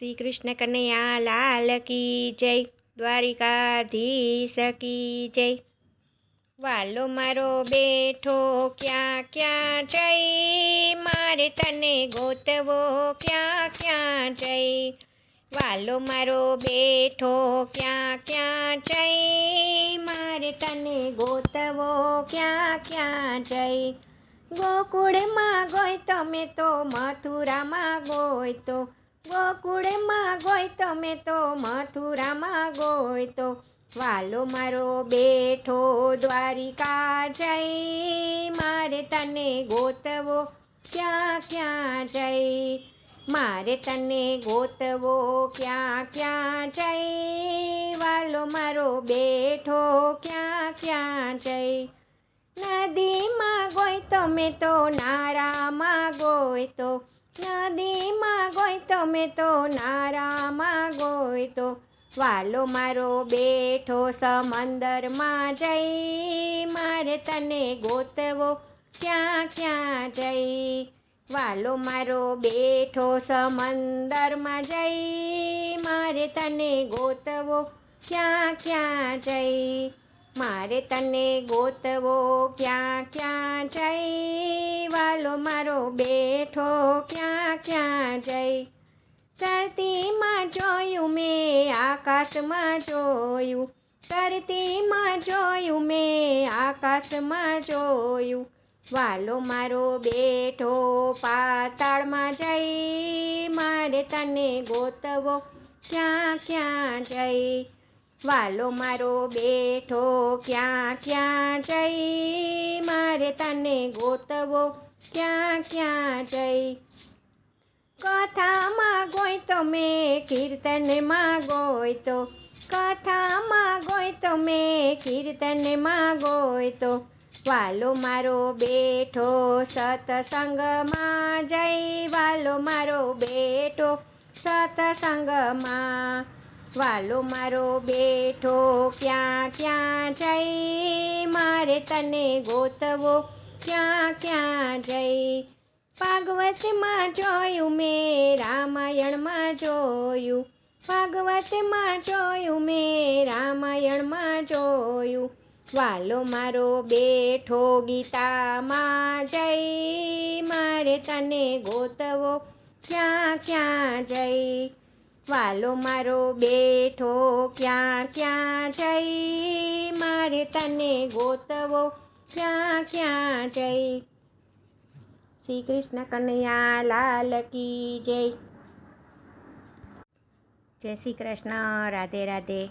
શ્રી કૃષ્ણ કનૈયા લાલ કી જય, દ્વારિકાધીશ કી જય. વાલો મારો બેઠો ક્યાં ક્યાં જય મારે તને ગોતવો ક્યાં ક્યાં જય વાલો મારો બેઠો ક્યાં ક્યાં જય મારે તને ગોતવો ક્યાં ક્યાં જય ગોકુળમાં ગોય તમે તો, મથુરામાં ગોય તો. ગોકુળમાં ગોય તમે તો મથુરામાં ગોય તો વાલો મારો બેઠો દ્વારિકા જઈ મારે તને ગોતવો ક્યાં ક્યાં જઈ મારે તને ગોતવો ક્યાં ક્યાં જઈ વાલો મારો બેઠો ક્યાં ક્યાં જઈ નદીમાં ગોય તમે તો નારામાં ગોય તો નદીમાં ગોય, તમે તો નારામાં ગોય તો વાલો મારો બેઠો સમંદરમાં જઈ, મારે તને ગોતવો ક્યાં ક્યાં જઈ? વાલો મારો બેઠો સમંદરમાં જઈ, મારે તને ગોતવો ક્યાં ક્યાં જઈ? મારે તને ગોતવો ક્યાં ક્યાં જઈ? વાલો મારો બેઠો ક્યાં ક્યાં જઈ? ધરતીમાં જોયું મેં, આકાશમાં જોયું. ધરતીમાં જોયું મેં, આકાશમાં જોયું. વાલો મારો બેઠો પાતાળમાં જઈ. મારે તને ગોતવો ક્યાં ક્યાં જઈ? વાલો મારો બેઠો ક્યાં ક્યાં જઈ? મારે તને ગોતવો ક્યાં ક્યાં જઈ? કથામાં ગોય તો મેં કીર્તનમાં ગોય તો. કથામાં ગોય તો મેં કીર્તનમાં ગોય તો. વાલો મારો બેઠો સતસંગમાં જઈ. વાલો મારો બેઠો સતસંગમાં વાલો મારો બેઠો, ક્યાં ક્યાં જઈ? મારે તને ગોતવો, ક્યાં ક્યાં જઈ? ભાગવતમાં જોયું મેં, રામાયણમાં જોયું. ભાગવતમાં જોયું મેં, રામાયણમાં જોયું. વાલો મારો બેઠો, ગીતામાં જઈ. મારે તને ગોતવો, ક્યાં ક્યાં જઈ? વાલો મારો બેઠો, ક્યાં ક્યાં જઈ? મારે તને ગોતવો, ક્યાં ક્યાં જઈ? શ્રી કૃષ્ણ કનૈયા લાલ કી જય. જય શ્રી કૃષ્ણ, રાધે રાધે.